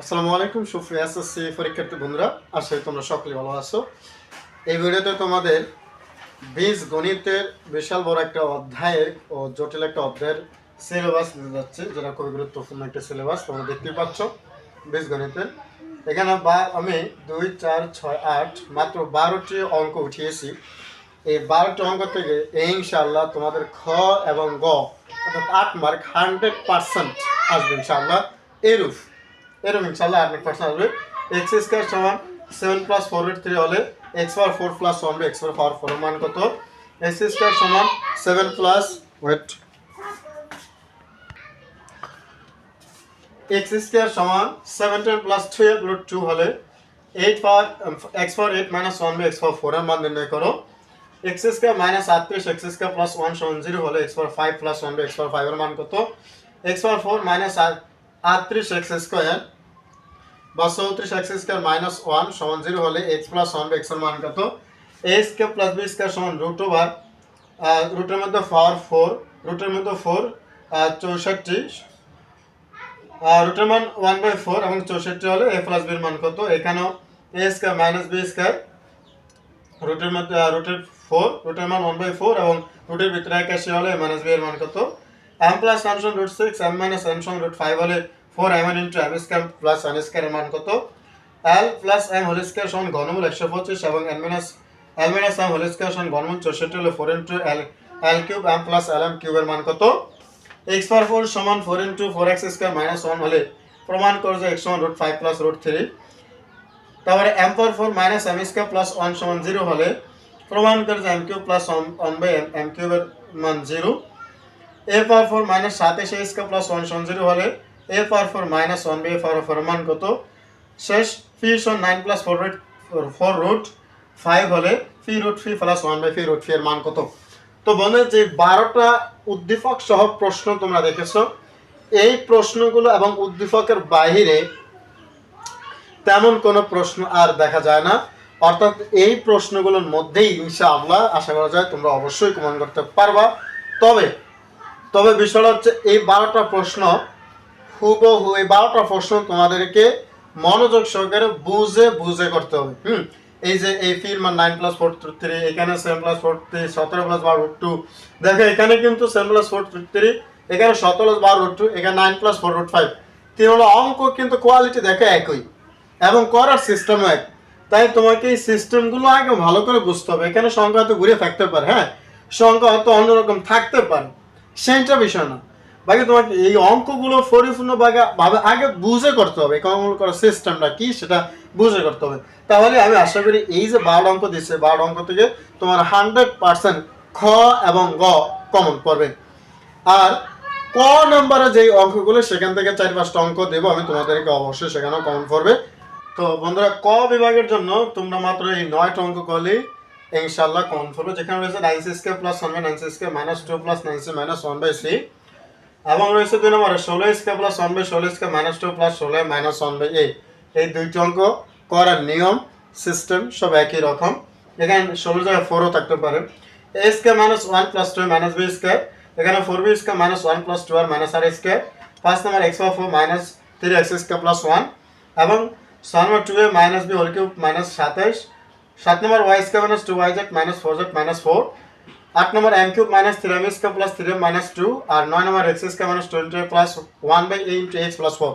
আসসালামু আলাইকুম, সুপ্রিয় এসএসসি পরীক্ষার্থী বন্ধুরা। আশা তোমরা সকলে ভালো আছো। এই ভিডিওতে তোমাদের বীজ গণিতের বিশাল বড় একটা অধ্যায়ের ও জটিল একটা অধ্যায়ের সিলেবাস দিতে যাচ্ছে, যেটা খুবই গুরুত্বপূর্ণ একটা সিলেবাস তোমরা দেখতে পাচ্ছ বীজ গণিতের। এখানে বা, আমি দুই, চার, ছয়, আট, মাত্র বারোটি অঙ্ক উঠিয়েছি। এই বারোটি অঙ্ক থেকে ইনশাআল্লাহ তোমাদের খ এবং গ, অর্থাৎ আট মার্ক হান্ড্রেড পার্সেন্ট আসবে ইনশাআল্লাহ, এরূপ। এরকম ইনশাল্লাহ হান্ড্রেড পার্সেন্ট আসবে। এক্স স্কোয়ার সমান seven plus four root three হলে x power four plus one by x power four মান কত? এক্স স্কোয়ার সমান seven plus wait x square সমান seventeen plus twelve root two হলে eight power x power eight minus one by x power ফোরের মান নির্ণয় করো। X square minus আটত্রিশ এক্স স্কোয়ার প্লাস ওয়ান সমান জিরো হলে x power five plus one by x power ফাইভের মান কত? এক্স পাওয়ার ফোর মাইনাস আটত্রিশ এক্স স্কোয়ার বা চৌত্রিশ এক্স স্কোয়ার মাইনাস ওয়ান সমান জিরো হলে এক্স প্লাস ওয়ান এক্সের মান কত? A square plus b square সমান রুট ওভার রুটের মধ্যে পাওয়ার ফোর রুটের মধ্যে ফোর চৌষট্টি রুটের মান ওয়ান বাই ফোর এবং চৌষট্টি হলে এ প্লাস বির মান কত? এখানেও a square minus b square রুটের মধ্যে রুটের ফোর রুটের মান ওয়ান বাই ফোর এবং রুটের ভিতরে একাশি হলে মাইনাস বি এর মান কত? এম প্লাস এম সমান root six m minus m সমান রুট ফাইভ হলে four m into m square plus n স্কোয়ারের মান কত? L plus m whole square সমান ঘনমূল একশো পঁচিশ এবং n minus, l minus m whole square সমান ঘনমূল চৌষট্টি হলে four into l l cube m plus l m কিউবের মান কত? এক্স পাওয়ার ফোর সমান four into four x square minus one হলে প্রমাণ করো যে এক্স সমান root five plus root three তারপরে m power four minus m square plus one সমান জিরো হলে প্রমাণ করে যে m cube plus one by m কিউবের মান zero a power four minus সাতাশ এ স্কোয়ার প্লাস ওয়ান সমান জিরো হলে a power four minus one by a power four মান কত? শেষ ফি সমান nine plus four root four root five হলে phi root phi plus one by phi root phi এর মান কত? তো বন্ধু যে বারোটা উদ্দীপক সহ প্রশ্ন তোমরা দেখেছ, এই প্রশ্নগুলো এবং উদ্দীপকের বাহিরে তেমন কোনো প্রশ্ন আর দেখা যায় না। অর্থাৎ এই প্রশ্নগুলোর মধ্যেই ইনশাআল্লাহ আশা করা যায় তোমরা অবশ্যই কমান করতে পারবা। তবে তবে বিষয়টা হচ্ছে এই বারোটা প্রশ্ন হুবহু এই বারোটা প্রশ্ন তোমাদেরকে মনোযোগ সহকারে বুঝে বুঝে করতে হবে। হুম? এই যে এই ফিল্ম নাইন প্লাস ফোর থ্রি এখানে সেভেন প্লাস ফোর থ্রি সতেরো প্লাস বারো রুট টু দেখো, এখানে কিন্তু সেভেন প্লাস ফোর থ্রি এখানে সতেরো প্লাস বারো টু এখানে nine plus four root five তিন হলো অঙ্ক কিন্তু কোয়ালিটি দেখে একই, এবং করার সিস্টেম এক। তাই তোমাকে এই সিস্টেমগুলো আগে ভালো করে বুঝতে হবে। এখানে সংখ্যা হয়তো ঘুরে থাকতে পারে হ্যাঁ? সংখ্যা হয়তো অন্যরকম থাকতে পারে। সেইটা বিষয় না। বাকি তোমাকে এই অঙ্কগুলো পরিপূর্ণ ভাবে আগে বুঝে করতে হবে অঙ্কগুলো করার সিস্টেমটা কি সেটা বুঝে করতে হবে। তাহলে আমি আশা করি এই যে বারো অঙ্ক দিচ্ছে, বারো অঙ্ক থেকে তোমার হান্ড্রেড পার্সেন্ট খ এবং গ কমন পড়বে আর ক নম্বরে যেই অঙ্কগুলো, সেখান থেকে চার পাঁচটা অঙ্ক দেবো, আমি তোমাদেরকে অবশ্যই সেখানেও কমন পড়বে তো বন্ধুরা, ক বিভাগের জন্য তোমরা মাত্র এই নয়টা অঙ্ক করলেই ইনশাল্লাহ কমন পড়বে যেখানে রয়েছে nine c square plus one by nine c square minus two plus nine c minus one by c এবং রয়েছে দুই নম্বরে, ষোলো স্কোয়ার প্লাস ওয়ান বাই ষোলো স্কোয়ার মাইনাস টু প্লাস ষোলো মাইনাস ওয়ান বাই এই এই দুইটি অঙ্ক করার নিয়ম সিস্টেম সব একই রকম। এখানে ষোলো জায়গায় ফোরও থাকতে পারে। A square minus one plus two minus b square. এখানে four b square minus one plus two r minus r square. পাঁচ নম্বর x power four minus three x square plus one এবং ছয় নম্বর two a minus b whole cube minus সাতাইশ। সাত নম্বর y square minus two y z minus four z minus four আট নম্বর m cube minus three m square plus three m minus two আর নয় নম্বর x square minus twenty plus one by এই into x plus four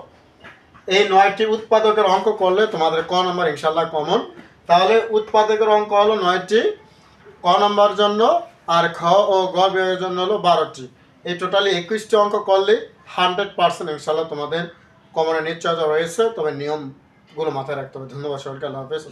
এই নয়টি উৎপাদকের অঙ্ক করলে তোমাদের ক নম্বর ইনশাল্লাহ কমন তাহলে উৎপাদকের অঙ্ক হলো নয়টি, ক নম্বর জন্য আর খ ও গ বিভাগের জন্য হলো বারোটি। এই টোটালি একুশটি অঙ্ক করলে হান্ড্রেড পার্সেন্ট ইনশাল্লাহ তোমাদের কমনের নিশ্চয়তা রয়েছে, তবে নিয়মগুলো মাথায় রাখতে হবে। ধন্যবাদ সরকার আল্লাহ হাফেজ